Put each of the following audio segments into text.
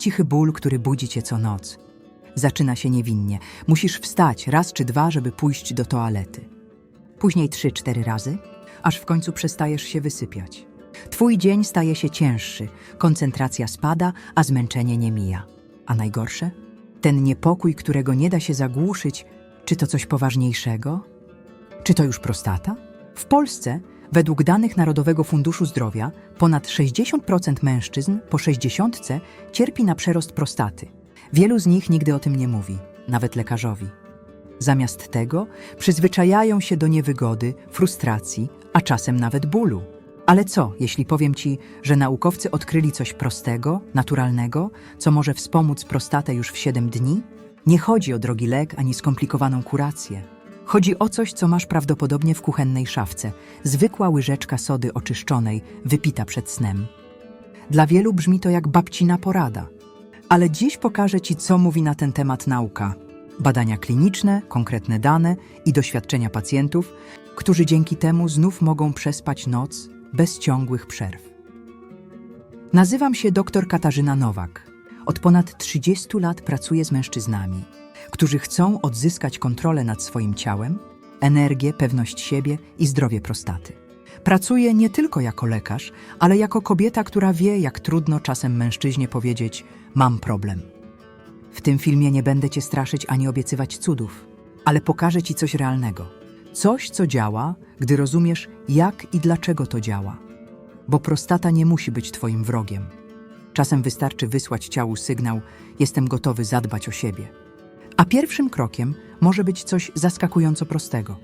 Cichy ból, który budzi cię co noc. Zaczyna się niewinnie. Musisz wstać raz czy dwa, żeby pójść do toalety. Później trzy, cztery razy, aż w końcu przestajesz się wysypiać. Twój dzień staje się cięższy, koncentracja spada, a zmęczenie nie mija. A najgorsze? Ten niepokój, którego nie da się zagłuszyć, czy to coś poważniejszego? Czy to już prostata? W Polsce, według danych Narodowego Funduszu Zdrowia, ponad 60% mężczyzn po 60 cierpi na przerost prostaty. Wielu z nich nigdy o tym nie mówi, nawet lekarzowi. Zamiast tego przyzwyczajają się do niewygody, frustracji, a czasem nawet bólu. Ale co, jeśli powiem ci, że naukowcy odkryli coś prostego, naturalnego, co może wspomóc prostatę już w 7 dni? Nie chodzi o drogi lek ani skomplikowaną kurację. Chodzi o coś, co masz prawdopodobnie w kuchennej szafce zwykła łyżeczka sody oczyszczonej, wypita przed snem. Dla wielu brzmi to jak babcina porada. Ale dziś pokażę Ci, co mówi na ten temat nauka. Badania kliniczne, konkretne dane i doświadczenia pacjentów, którzy dzięki temu znów mogą przespać noc bez ciągłych przerw. Nazywam się dr Katarzyna Nowak. Od ponad 30 lat pracuję z mężczyznami, którzy chcą odzyskać kontrolę nad swoim ciałem, energię, pewność siebie i zdrowie prostaty. Pracuję nie tylko jako lekarz, ale jako kobieta, która wie, jak trudno czasem mężczyźnie powiedzieć: Mam problem. W tym filmie nie będę cię straszyć ani obiecywać cudów, ale pokażę ci coś realnego. Coś, co działa, gdy rozumiesz, jak i dlaczego to działa. Bo prostata nie musi być twoim wrogiem. Czasem wystarczy wysłać ciału sygnał: Jestem gotowy zadbać o siebie. A pierwszym krokiem może być coś zaskakująco prostego.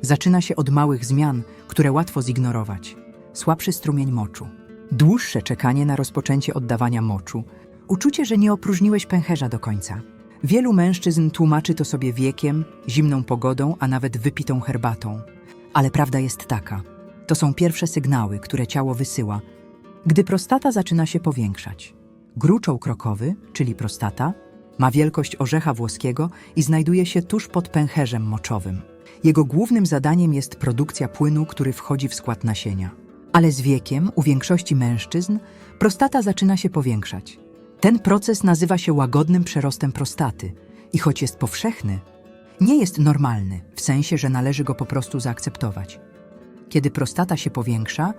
Zaczyna się od małych zmian, które łatwo zignorować. Słabszy strumień moczu, dłuższe czekanie na rozpoczęcie oddawania moczu, uczucie, że nie opróżniłeś pęcherza do końca. Wielu mężczyzn tłumaczy to sobie wiekiem, zimną pogodą, a nawet wypitą herbatą. Ale prawda jest taka: to są pierwsze sygnały, które ciało wysyła, gdy prostata zaczyna się powiększać. Gruczoł krokowy, czyli prostata, ma wielkość orzecha włoskiego i znajduje się tuż pod pęcherzem moczowym. Jego głównym zadaniem jest produkcja płynu, który wchodzi w skład nasienia. Ale z wiekiem, u większości mężczyzn, prostata zaczyna się powiększać. Ten proces nazywa się łagodnym przerostem prostaty i choć jest powszechny, nie jest normalny, w sensie, że należy go po prostu zaakceptować. Kiedy prostata się powiększa,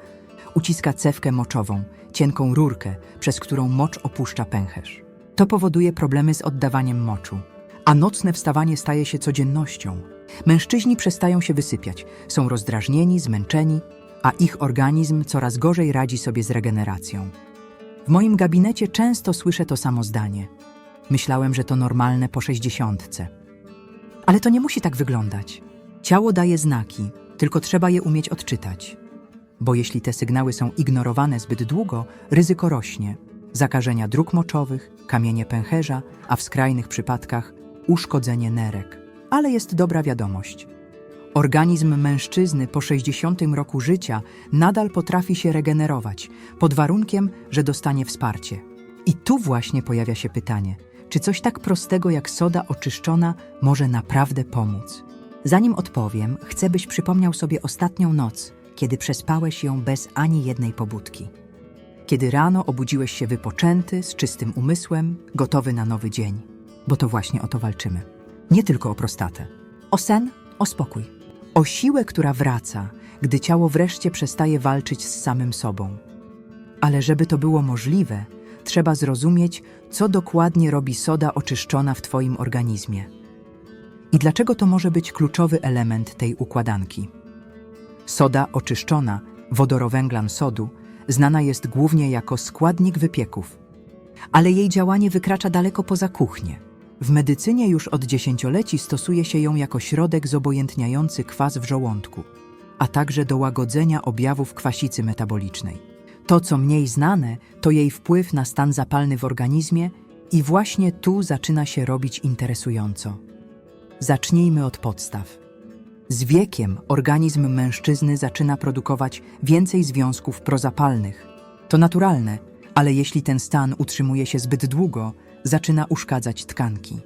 uciska cewkę moczową, cienką rurkę, przez którą mocz opuszcza pęcherz. To powoduje problemy z oddawaniem moczu, a nocne wstawanie staje się codziennością. Mężczyźni przestają się wysypiać, są rozdrażnieni, zmęczeni, a ich organizm coraz gorzej radzi sobie z regeneracją. W moim gabinecie często słyszę to samo zdanie. Myślałem, że to normalne po sześćdziesiątce. Ale to nie musi tak wyglądać. Ciało daje znaki, tylko trzeba je umieć odczytać. Bo jeśli te sygnały są ignorowane zbyt długo, ryzyko rośnie. Zakażenia dróg moczowych, kamienie pęcherza, a w skrajnych przypadkach uszkodzenie nerek. Ale jest dobra wiadomość. Organizm mężczyzny po 60 roku życia nadal potrafi się regenerować, pod warunkiem, że dostanie wsparcie. I tu właśnie pojawia się pytanie, czy coś tak prostego jak soda oczyszczona może naprawdę pomóc? Zanim odpowiem, chcę, byś przypomniał sobie ostatnią noc, kiedy przespałeś ją bez ani jednej pobudki. Kiedy rano obudziłeś się wypoczęty, z czystym umysłem, gotowy na nowy dzień. Bo to właśnie o to walczymy. Nie tylko o prostatę. O sen, o spokój. O siłę, która wraca, gdy ciało wreszcie przestaje walczyć z samym sobą. Ale żeby to było możliwe, trzeba zrozumieć, co dokładnie robi soda oczyszczona w Twoim organizmie. I dlaczego to może być kluczowy element tej układanki. Soda oczyszczona, wodorowęglan sodu, znana jest głównie jako składnik wypieków. Ale jej działanie wykracza daleko poza kuchnię. W medycynie już od dziesięcioleci stosuje się ją jako środek zobojętniający kwas w żołądku, a także do łagodzenia objawów kwasicy metabolicznej. To, co mniej znane, to jej wpływ na stan zapalny w organizmie i właśnie tu zaczyna się robić interesująco. Zacznijmy od podstaw. Z wiekiem organizm mężczyzny zaczyna produkować więcej związków prozapalnych. To naturalne, ale jeśli ten stan utrzymuje się zbyt długo, zaczyna uszkadzać tkanki.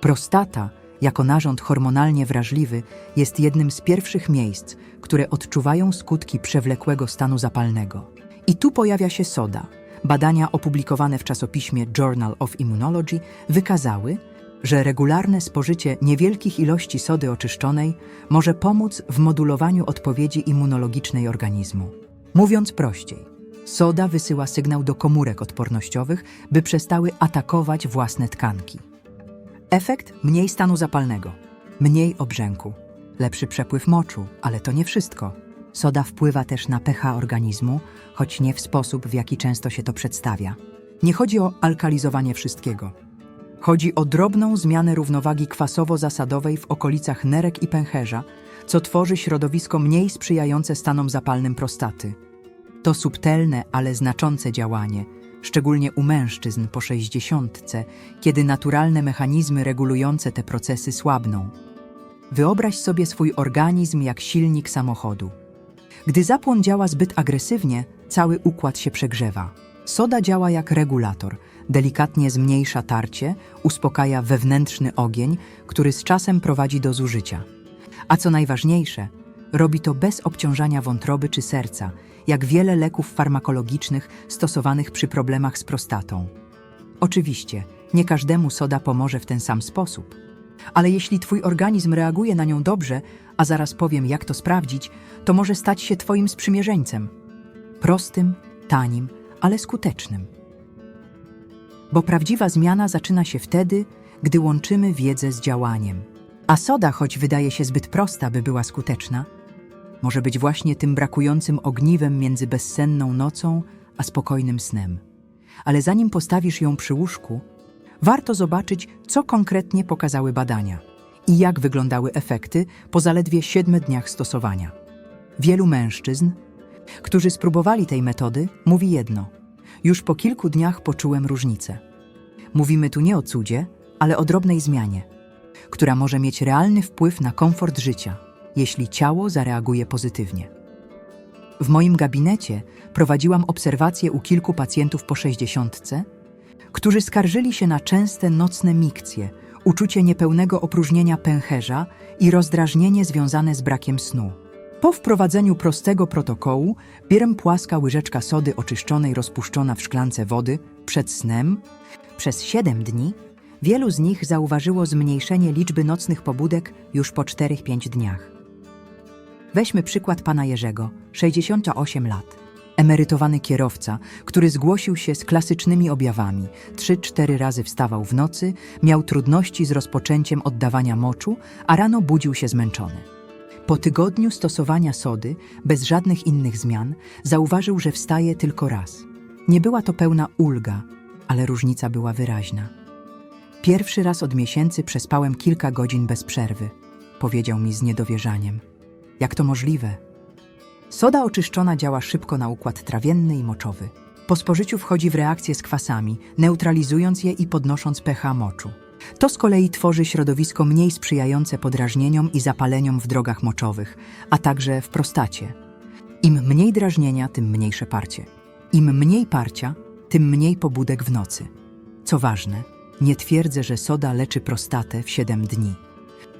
Prostata, jako narząd hormonalnie wrażliwy, jest jednym z pierwszych miejsc, które odczuwają skutki przewlekłego stanu zapalnego. I tu pojawia się soda, badania opublikowane w czasopiśmie Journal of Immunology wykazały, że regularne spożycie niewielkich ilości sody oczyszczonej może pomóc w modulowaniu odpowiedzi immunologicznej organizmu. Mówiąc prościej, soda wysyła sygnał do komórek odpornościowych, by przestały atakować własne tkanki. Efekt mniej stanu zapalnego, mniej obrzęku, lepszy przepływ moczu, ale to nie wszystko. Soda wpływa też na pH organizmu, choć nie w sposób, w jaki często się to przedstawia. Nie chodzi o alkalizowanie wszystkiego. Chodzi o drobną zmianę równowagi kwasowo-zasadowej w okolicach nerek i pęcherza, co tworzy środowisko mniej sprzyjające stanom zapalnym prostaty. To subtelne, ale znaczące działanie, szczególnie u mężczyzn po 60, kiedy naturalne mechanizmy regulujące te procesy słabną. Wyobraź sobie swój organizm jak silnik samochodu. Gdy zapłon działa zbyt agresywnie, cały układ się przegrzewa. Soda działa jak regulator, delikatnie zmniejsza tarcie, uspokaja wewnętrzny ogień, który z czasem prowadzi do zużycia. A co najważniejsze, robi to bez obciążania wątroby czy serca, jak wiele leków farmakologicznych stosowanych przy problemach z prostatą. Oczywiście, nie każdemu soda pomoże w ten sam sposób. Ale jeśli Twój organizm reaguje na nią dobrze, a zaraz powiem, jak to sprawdzić, to może stać się Twoim sprzymierzeńcem. Prostym, tanim, ale skutecznym. Bo prawdziwa zmiana zaczyna się wtedy, gdy łączymy wiedzę z działaniem. A soda, choć wydaje się zbyt prosta, by była skuteczna, może być właśnie tym brakującym ogniwem między bezsenną nocą a spokojnym snem. Ale zanim postawisz ją przy łóżku, warto zobaczyć, co konkretnie pokazały badania i jak wyglądały efekty po zaledwie siedmiu dniach stosowania. Wielu mężczyzn, którzy spróbowali tej metody, mówi jedno: Już po kilku dniach poczułem różnicę. Mówimy tu nie o cudzie, ale o drobnej zmianie, która może mieć realny wpływ na komfort życia, jeśli ciało zareaguje pozytywnie. W moim gabinecie prowadziłam obserwacje u kilku pacjentów po 60, którzy skarżyli się na częste nocne mikcje, uczucie niepełnego opróżnienia pęcherza i rozdrażnienie związane z brakiem snu. Po wprowadzeniu prostego protokołu, bierem płaska łyżeczka sody oczyszczonej rozpuszczona w szklance wody przed snem, przez 7 dni wielu z nich zauważyło zmniejszenie liczby nocnych pobudek już po 4-5 dniach. Weźmy przykład pana Jerzego, 68 lat. Emerytowany kierowca, który zgłosił się z klasycznymi objawami. 3-4 razy wstawał w nocy, miał trudności z rozpoczęciem oddawania moczu, a rano budził się zmęczony. Po tygodniu stosowania sody, bez żadnych innych zmian, zauważył, że wstaje tylko raz. Nie była to pełna ulga, ale różnica była wyraźna. Pierwszy raz od miesięcy przespałem kilka godzin bez przerwy, powiedział mi z niedowierzaniem. Jak to możliwe? Soda oczyszczona działa szybko na układ trawienny i moczowy. Po spożyciu wchodzi w reakcję z kwasami, neutralizując je i podnosząc pH moczu. To z kolei tworzy środowisko mniej sprzyjające podrażnieniom i zapaleniom w drogach moczowych, a także w prostacie. Im mniej drażnienia, tym mniejsze parcie. Im mniej parcia, tym mniej pobudek w nocy. Co ważne, nie twierdzę, że soda leczy prostatę w 7 dni.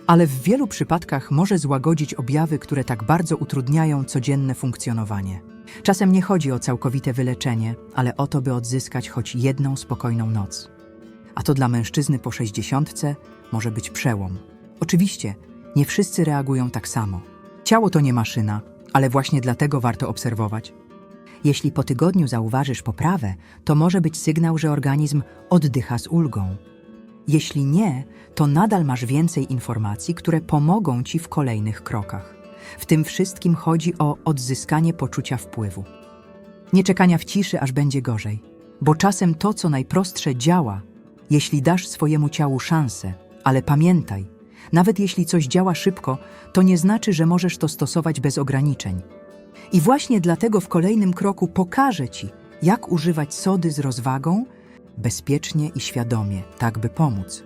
Ale w wielu przypadkach może złagodzić objawy, które tak bardzo utrudniają codzienne funkcjonowanie. Czasem nie chodzi o całkowite wyleczenie, ale o to, by odzyskać choć jedną spokojną noc. A to dla mężczyzny po 60 może być przełom. Oczywiście, nie wszyscy reagują tak samo. Ciało to nie maszyna, ale właśnie dlatego warto obserwować. Jeśli po tygodniu zauważysz poprawę, to może być sygnał, że organizm oddycha z ulgą. Jeśli nie, to nadal masz więcej informacji, które pomogą ci w kolejnych krokach. W tym wszystkim chodzi o odzyskanie poczucia wpływu. Nie czekania w ciszy, aż będzie gorzej, bo czasem to, co najprostsze, działa, jeśli dasz swojemu ciału szansę. Ale pamiętaj, nawet jeśli coś działa szybko, to nie znaczy, że możesz to stosować bez ograniczeń. I właśnie dlatego w kolejnym kroku pokażę Ci, jak używać sody z rozwagą, bezpiecznie i świadomie, tak by pomóc,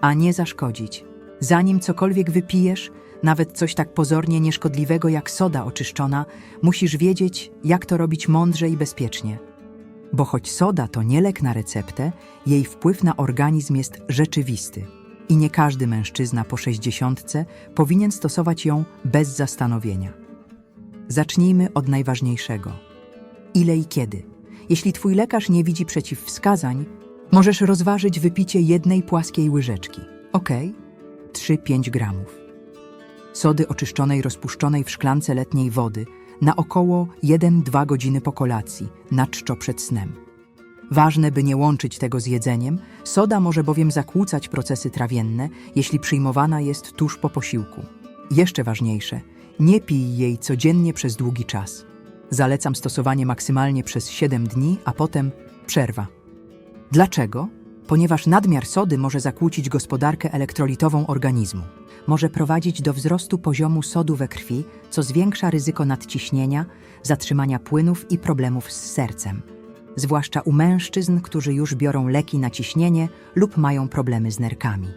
a nie zaszkodzić. Zanim cokolwiek wypijesz, nawet coś tak pozornie nieszkodliwego jak soda oczyszczona, musisz wiedzieć, jak to robić mądrze i bezpiecznie. Bo choć soda to nie lek na receptę, jej wpływ na organizm jest rzeczywisty. I nie każdy mężczyzna po 60 powinien stosować ją bez zastanowienia. Zacznijmy od najważniejszego. Ile i kiedy? Jeśli twój lekarz nie widzi przeciwwskazań, możesz rozważyć wypicie jednej płaskiej łyżeczki. Ok? 3-5 gramów. Sody oczyszczonej rozpuszczonej w szklance letniej wody na około 1-2 godziny po kolacji, na czczo przed snem. Ważne, by nie łączyć tego z jedzeniem, soda może bowiem zakłócać procesy trawienne, jeśli przyjmowana jest tuż po posiłku. Jeszcze ważniejsze, nie pij jej codziennie przez długi czas. Zalecam stosowanie maksymalnie przez 7 dni, a potem przerwa. Dlaczego? Ponieważ nadmiar sody może zakłócić gospodarkę elektrolitową organizmu. Może prowadzić do wzrostu poziomu sodu we krwi, co zwiększa ryzyko nadciśnienia, zatrzymania płynów i problemów z sercem. Zwłaszcza u mężczyzn, którzy już biorą leki na ciśnienie lub mają problemy z nerkami.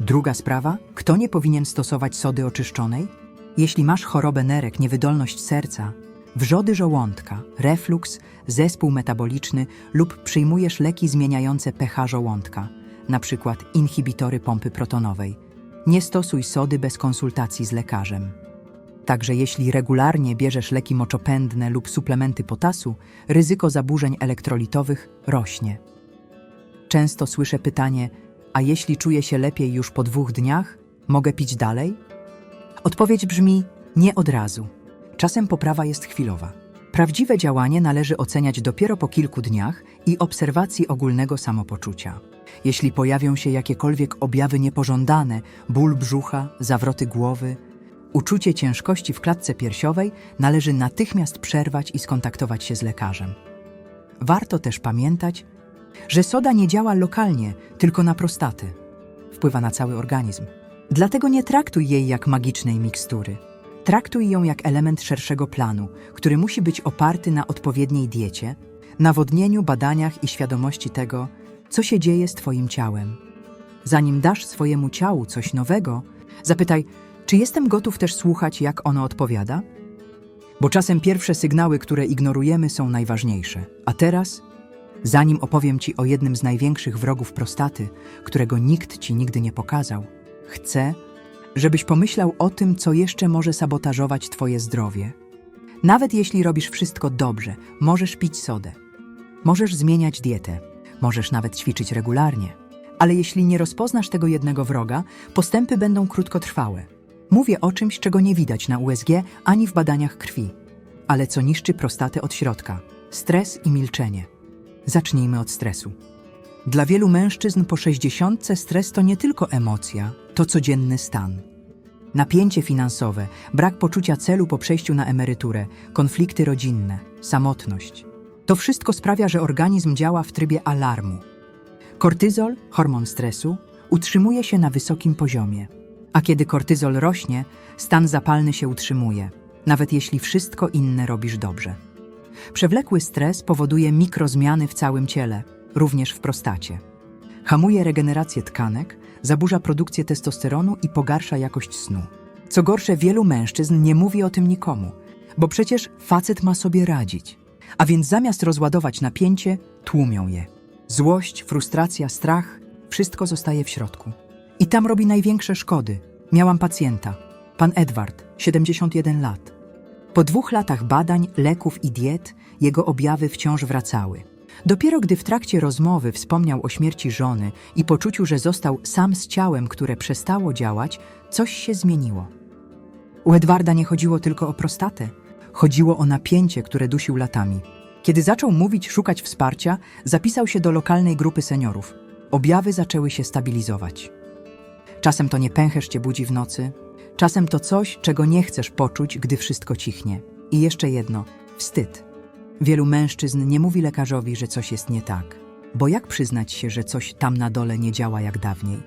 Druga sprawa, kto nie powinien stosować sody oczyszczonej? Jeśli masz chorobę nerek, niewydolność serca, wrzody żołądka, refluks, zespół metaboliczny lub przyjmujesz leki zmieniające pH żołądka, np. inhibitory pompy protonowej, nie stosuj sody bez konsultacji z lekarzem. Także jeśli regularnie bierzesz leki moczopędne lub suplementy potasu, ryzyko zaburzeń elektrolitowych rośnie. Często słyszę pytanie: A jeśli czuję się lepiej już po dwóch dniach, mogę pić dalej? Odpowiedź brzmi: nie od razu. Czasem poprawa jest chwilowa. Prawdziwe działanie należy oceniać dopiero po kilku dniach i obserwacji ogólnego samopoczucia. Jeśli pojawią się jakiekolwiek objawy niepożądane, ból brzucha, zawroty głowy, uczucie ciężkości w klatce piersiowej, należy natychmiast przerwać i skontaktować się z lekarzem. Warto też pamiętać, że soda nie działa lokalnie, tylko na prostatę. Wpływa na cały organizm. Dlatego nie traktuj jej jak magicznej mikstury. Traktuj ją jak element szerszego planu, który musi być oparty na odpowiedniej diecie, nawodnieniu, badaniach i świadomości tego, co się dzieje z Twoim ciałem. Zanim dasz swojemu ciału coś nowego, zapytaj, czy jestem gotów też słuchać, jak ono odpowiada? Bo czasem pierwsze sygnały, które ignorujemy, są najważniejsze. A teraz, zanim opowiem Ci o jednym z największych wrogów prostaty, którego nikt Ci nigdy nie pokazał, chcę, żebyś pomyślał o tym, co jeszcze może sabotażować Twoje zdrowie. Nawet jeśli robisz wszystko dobrze, możesz pić sodę. Możesz zmieniać dietę, możesz nawet ćwiczyć regularnie. Ale jeśli nie rozpoznasz tego jednego wroga, postępy będą krótkotrwałe. Mówię o czymś, czego nie widać na USG ani w badaniach krwi, ale co niszczy prostatę od środka stres i milczenie. Zacznijmy od stresu. Dla wielu mężczyzn po 60 stres to nie tylko emocja, to codzienny stan. Napięcie finansowe, brak poczucia celu po przejściu na emeryturę, konflikty rodzinne, samotność. To wszystko sprawia, że organizm działa w trybie alarmu. Kortyzol, hormon stresu, utrzymuje się na wysokim poziomie. A kiedy kortyzol rośnie, stan zapalny się utrzymuje, nawet jeśli wszystko inne robisz dobrze. Przewlekły stres powoduje mikrozmiany w całym ciele, również w prostacie. Hamuje regenerację tkanek, zaburza produkcję testosteronu i pogarsza jakość snu. Co gorsze, wielu mężczyzn nie mówi o tym nikomu, bo przecież facet ma sobie radzić. A więc zamiast rozładować napięcie, tłumią je. Złość, frustracja, strach wszystko zostaje w środku. I tam robi największe szkody. Miałam pacjenta, pan Edward, 71 lat. Po dwóch latach badań, leków i diet, jego objawy wciąż wracały. Dopiero gdy w trakcie rozmowy wspomniał o śmierci żony i poczuciu, że został sam z ciałem, które przestało działać, coś się zmieniło. U Edwarda nie chodziło tylko o prostatę, chodziło o napięcie, które dusił latami. Kiedy zaczął mówić, szukać wsparcia, zapisał się do lokalnej grupy seniorów. Objawy zaczęły się stabilizować. Czasem to nie pęcherz cię budzi w nocy, czasem to coś, czego nie chcesz poczuć, gdy wszystko cichnie. I jeszcze jedno wstyd. Wielu mężczyzn nie mówi lekarzowi, że coś jest nie tak, bo jak przyznać się, że coś tam na dole nie działa jak dawniej?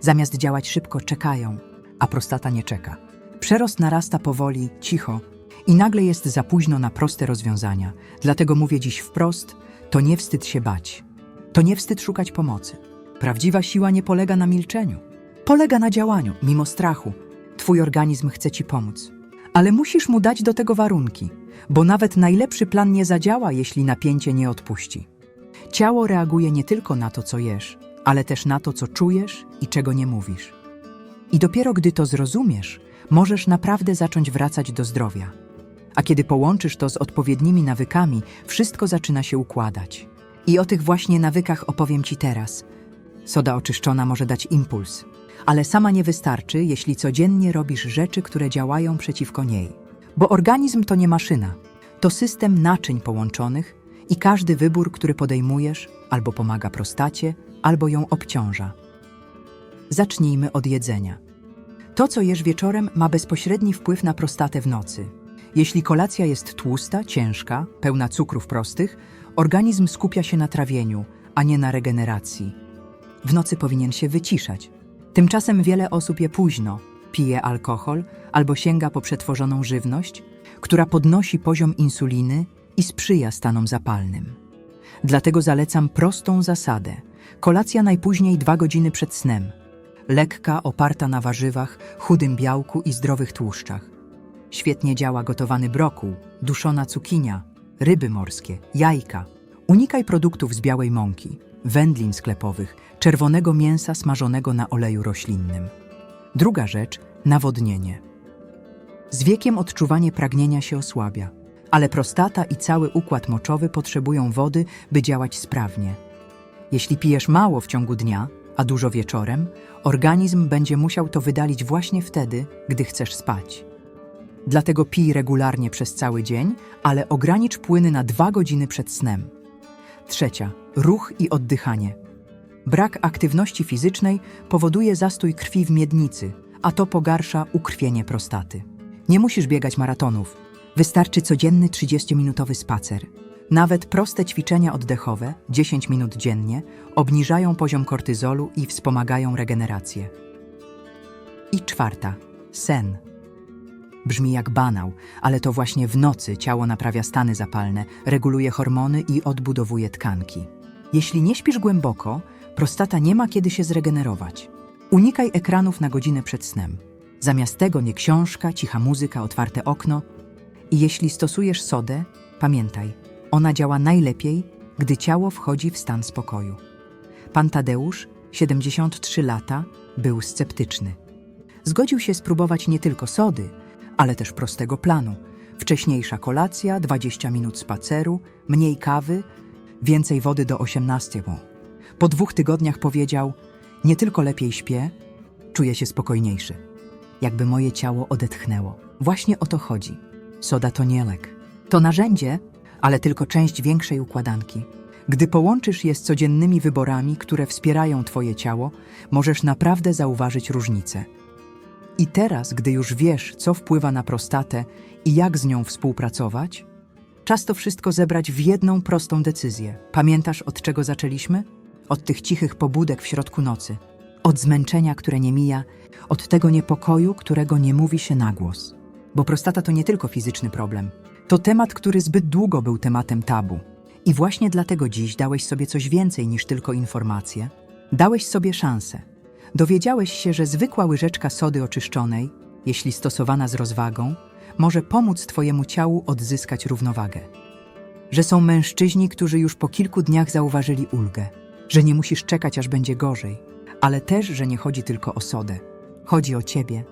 Zamiast działać szybko, czekają, a prostata nie czeka. Przerost narasta powoli, cicho i nagle jest za późno na proste rozwiązania. Dlatego mówię dziś wprost: to nie wstyd się bać. To nie wstyd szukać pomocy. Prawdziwa siła nie polega na milczeniu. Polega na działaniu, mimo strachu. Twój organizm chce ci pomóc. Ale musisz mu dać do tego warunki, bo nawet najlepszy plan nie zadziała, jeśli napięcie nie odpuści. Ciało reaguje nie tylko na to, co jesz, ale też na to, co czujesz i czego nie mówisz. I dopiero gdy to zrozumiesz, możesz naprawdę zacząć wracać do zdrowia. A kiedy połączysz to z odpowiednimi nawykami, wszystko zaczyna się układać. I o tych właśnie nawykach opowiem Ci teraz. Soda oczyszczona może dać impuls, ale sama nie wystarczy, jeśli codziennie robisz rzeczy, które działają przeciwko niej. Bo organizm to nie maszyna, to system naczyń połączonych i każdy wybór, który podejmujesz, albo pomaga prostacie, albo ją obciąża. Zacznijmy od jedzenia. To, co jesz wieczorem, ma bezpośredni wpływ na prostatę w nocy. Jeśli kolacja jest tłusta, ciężka, pełna cukrów prostych, organizm skupia się na trawieniu, a nie na regeneracji. W nocy powinien się wyciszać. Tymczasem wiele osób je późno, pije alkohol albo sięga po przetworzoną żywność, która podnosi poziom insuliny i sprzyja stanom zapalnym. Dlatego zalecam prostą zasadę. Kolacja najpóźniej dwa godziny przed snem. Lekka, oparta na warzywach, chudym białku i zdrowych tłuszczach. Świetnie działa gotowany brokuł, duszona cukinia, ryby morskie, jajka. Unikaj produktów z białej mąki, wędlin sklepowych, czerwonego mięsa smażonego na oleju roślinnym. Druga rzecz nawodnienie. Z wiekiem odczuwanie pragnienia się osłabia, ale prostata i cały układ moczowy potrzebują wody, by działać sprawnie. Jeśli pijesz mało w ciągu dnia, a dużo wieczorem, organizm będzie musiał to wydalić właśnie wtedy, gdy chcesz spać. Dlatego pij regularnie przez cały dzień, ale ogranicz płyny na dwa godziny przed snem. Trzecia ruch i oddychanie. Brak aktywności fizycznej powoduje zastój krwi w miednicy, a to pogarsza ukrwienie prostaty. Nie musisz biegać maratonów. Wystarczy codzienny 30-minutowy spacer. Nawet proste ćwiczenia oddechowe, 10 minut dziennie, obniżają poziom kortyzolu i wspomagają regenerację. I czwarta sen. Brzmi jak banał, ale to właśnie w nocy ciało naprawia stany zapalne, reguluje hormony i odbudowuje tkanki. Jeśli nie śpisz głęboko, prostata nie ma kiedy się zregenerować. Unikaj ekranów na godzinę przed snem. Zamiast tego nie książka, cicha muzyka, otwarte okno. I jeśli stosujesz sodę, pamiętaj, ona działa najlepiej, gdy ciało wchodzi w stan spokoju. Pan Tadeusz, 73 lata, był sceptyczny. Zgodził się spróbować nie tylko sody, ale też prostego planu. Wcześniejsza kolacja, 20 minut spaceru, mniej kawy, więcej wody do 18. Po dwóch tygodniach powiedział: Nie tylko lepiej śpię, czuję się spokojniejszy. Jakby moje ciało odetchnęło. Właśnie o to chodzi. Soda to nie lek. To narzędzie, ale tylko część większej układanki. Gdy połączysz je z codziennymi wyborami, które wspierają Twoje ciało, możesz naprawdę zauważyć różnicę. I teraz, gdy już wiesz, co wpływa na prostatę i jak z nią współpracować, czas to wszystko zebrać w jedną prostą decyzję. Pamiętasz, od czego zaczęliśmy? Od tych cichych pobudek w środku nocy, od zmęczenia, które nie mija, od tego niepokoju, którego nie mówi się na głos. Bo prostata to nie tylko fizyczny problem. To temat, który zbyt długo był tematem tabu. I właśnie dlatego dziś dałeś sobie coś więcej niż tylko informacje. Dałeś sobie szansę. Dowiedziałeś się, że zwykła łyżeczka sody oczyszczonej, jeśli stosowana z rozwagą, może pomóc Twojemu ciału odzyskać równowagę. Że są mężczyźni, którzy już po kilku dniach zauważyli ulgę, że nie musisz czekać, aż będzie gorzej, ale też, że nie chodzi tylko o sodę. Chodzi o Ciebie,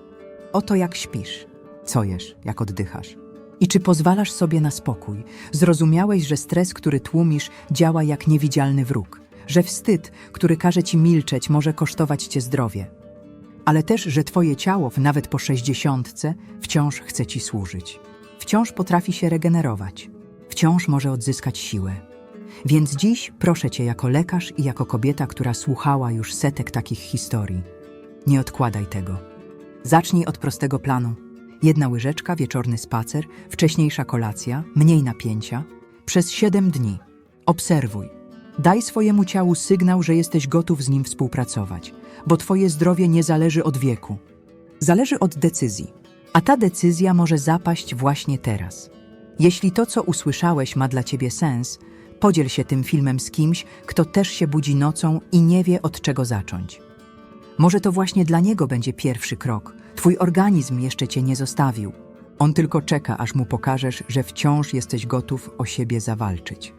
o to, jak śpisz, co jesz, jak oddychasz. I czy pozwalasz sobie na spokój? Zrozumiałeś, że stres, który tłumisz, działa jak niewidzialny wróg, że wstyd, który każe ci milczeć, może kosztować cię zdrowie, ale też, że twoje ciało, nawet po sześćdziesiątce, wciąż chce ci służyć. Wciąż potrafi się regenerować, wciąż może odzyskać siłę. Więc dziś proszę cię jako lekarz i jako kobieta, która słuchała już setek takich historii. Nie odkładaj tego. Zacznij od prostego planu. Jedna łyżeczka, wieczorny spacer, wcześniejsza kolacja, mniej napięcia. Przez 7 dni. Obserwuj. Daj swojemu ciału sygnał, że jesteś gotów z nim współpracować, bo twoje zdrowie nie zależy od wieku. Zależy od decyzji. A ta decyzja może zapaść właśnie teraz. Jeśli to, co usłyszałeś, ma dla ciebie sens, podziel się tym filmem z kimś, kto też się budzi nocą i nie wie od czego zacząć. Może to właśnie dla niego będzie pierwszy krok. Twój organizm jeszcze cię nie zostawił. On tylko czeka, aż mu pokażesz, że wciąż jesteś gotów o siebie zawalczyć.